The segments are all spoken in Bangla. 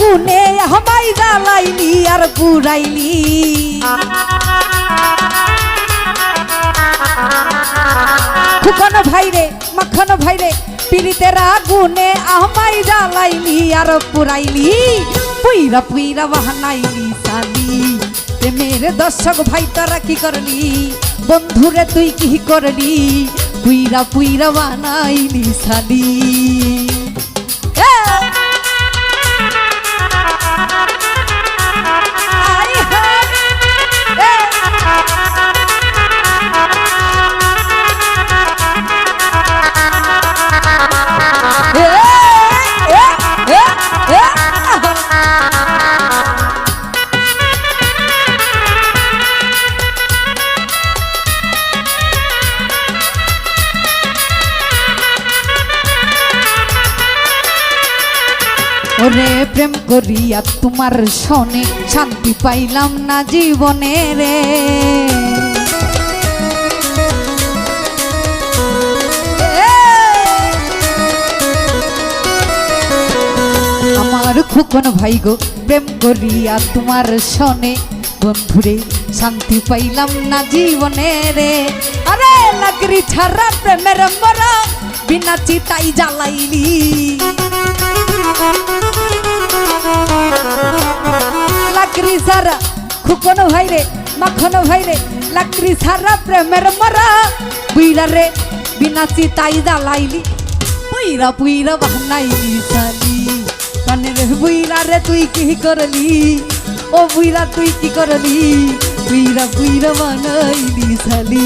আগুনে আমাই জ্বালাইলি আর পুরাইলি খুকন ভাইরে, মাখন ভাইরে, পিড়িতের আগুনে আমাই জ্বালাইলি আর পুরাইলি। পুইরা পুইরা বাহানাইলি সালি প্রেমের দর্শক ভাই, তোরা কি করলি? বন্ধুরে তুই কি করলি? পুইরা পুইরা বানাইলি সালি আই ওরে প্রেম করিয়া তোমার শনে শান্তি পাইলাম না জীবনে রে। আমার খুকন ভাই গো, প্রেম করিয়া তোমার শনে বন্ধুরে শান্তি পাইলাম না জীবনে রে। আরে লাগরি ছাড়া প্রেমের মরা বিনা চিতাই জ্বালাইলি। লাকড়ি সারা খুকন ভাইরে মাখন ভাইরে লাকড়ি সারা প্রেমের মরা বুইরা রে বিনা চিতাই জ্বালাইলি পুইরা পুইরা বানাইলি সালি কানের বুইরা রে তুই কি করলি ও বুইরা তুই কি করলি পুইরা পুইরা বানাইলি সালি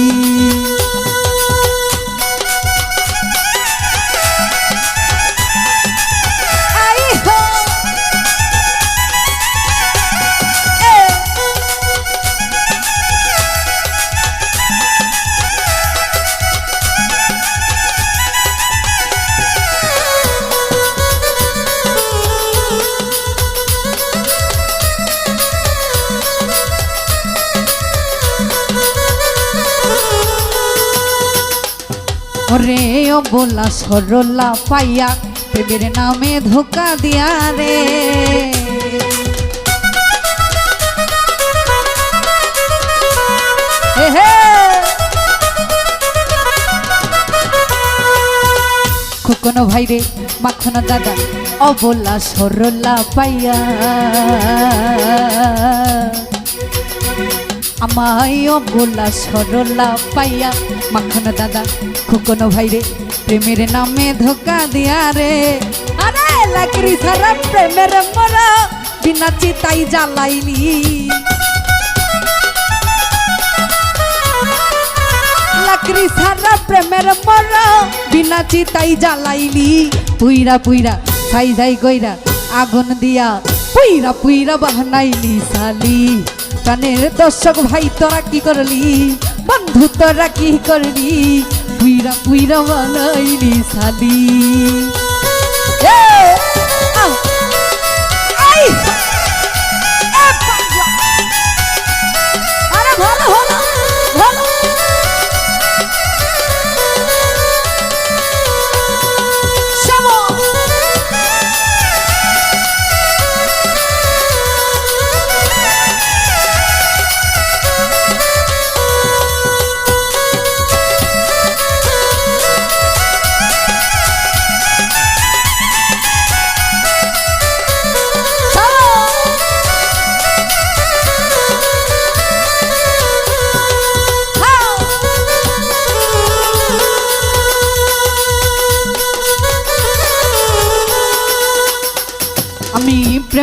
ওরে ও বলা সরলা পাইয়া প্রেমের নামে ধোকা দিয়া রে। খোকন ভাই রে, মাখন দাদা, অবলা সরলা পাইয়া আমায় অবলা সরলা পাইয়া। মাখন দাদা, খোকন ভাই রে, প্রেমের নামে ধোকা দিয়া রে। আরে লাকড়ি সারা প্রেমের মরা, বিনা চিতাই জ্বালাইলি। লাকড়ি সারা প্রেমের মরা, বিনা চিতাই জ্বালাইলি। পুইরা পুইরা ছাই যাই কইরা আগুন দিয়া পুইরা পুইরা বাহানাইলি সালি কানের দর্শক ভাই তোরা কি করলি? বন্ধু তোরা কি করলি? পুইরা পুইরা বানাইলি সালি এ,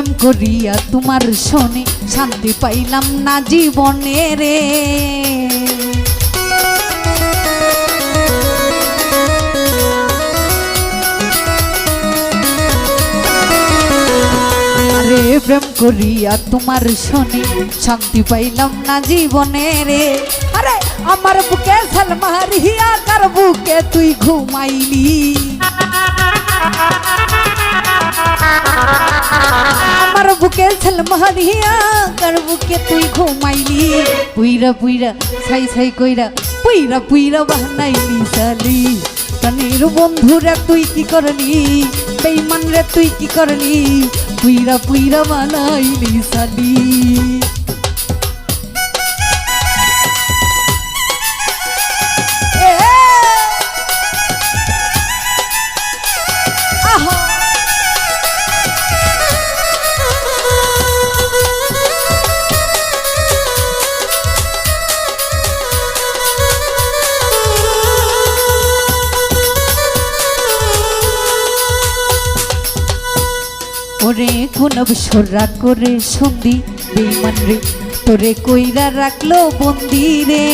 প্রেম করিয়া তোমার শোনে, শান্তি পাইলাম না জীবনে রে। প্রেম করিয়া তোমার শোনে, শান্তি পাইলাম না জীবনে রে। আরে আমার বুকে সালমারিয়া কার বুকে তুই ঘুমাইলি? আমার বুকে সালমারিয়া কার বুকে তুই ঘুমাইলি। পুইরা পুইরা, ছাই ছাই কইরা, পুইরা পুইরা বানাইলি সালি কানের বন্ধুরা তুই কি করলি? বেইমান রে তুই কি করলি? পুইরা পুইরা বানাইলি সালি ওরে কোন অবসরা করে সন্ধি, বেইমান রে, তোরে কইরা রাখল বন্দি রে।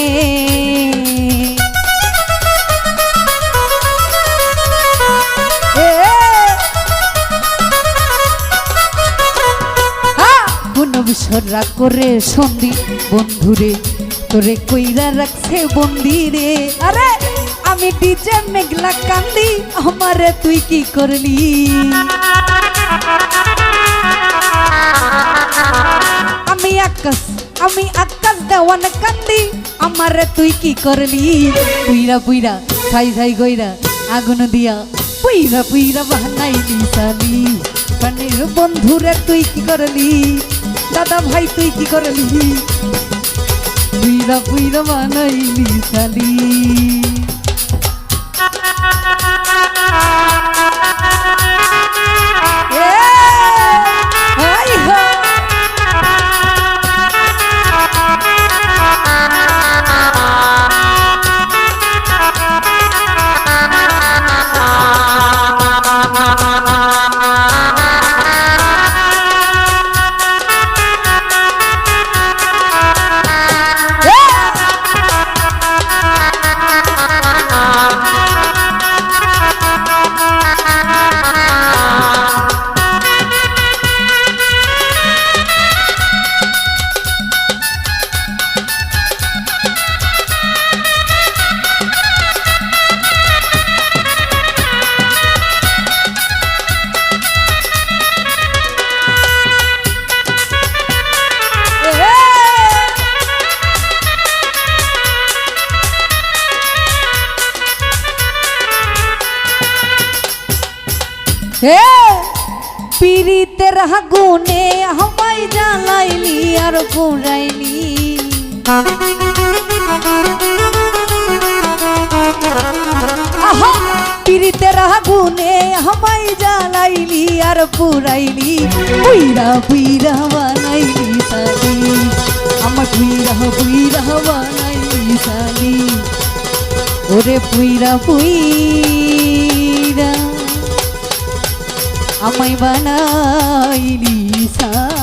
অবসরা করে সন্ধি বন্ধুরে তোরে কইরা রাখছে বন্দি রে। আরে, আমি ডিজে মেঘলা কান্দি, আমারে তুই কি করলি? আকাশ আমি আকাশ দেওয়ান কান্দি আমারে তুই কি করলি পুইরা পুইরা ছাই ছাই গইরা আগুন দিয়া পুইরা পুইরা বাহানাইলি সালি কানের বন্ধুরে তুই কি করলি দাদা ভাই তুই কি করলি পুইরা পুইরা বানাইলি সালি হাগুনে আমায় জ্বালাইলি আর পুরাইলি আহা পিরিতের হাগুনে আমায় জ্বালাইলি আর পুরাইলি পুইরা পুইরা বানাইলি সালি আমার পুইরা পুইরা বানাইলি সালি ওরে পুইরা পুইরা আমায় বানাইলি সা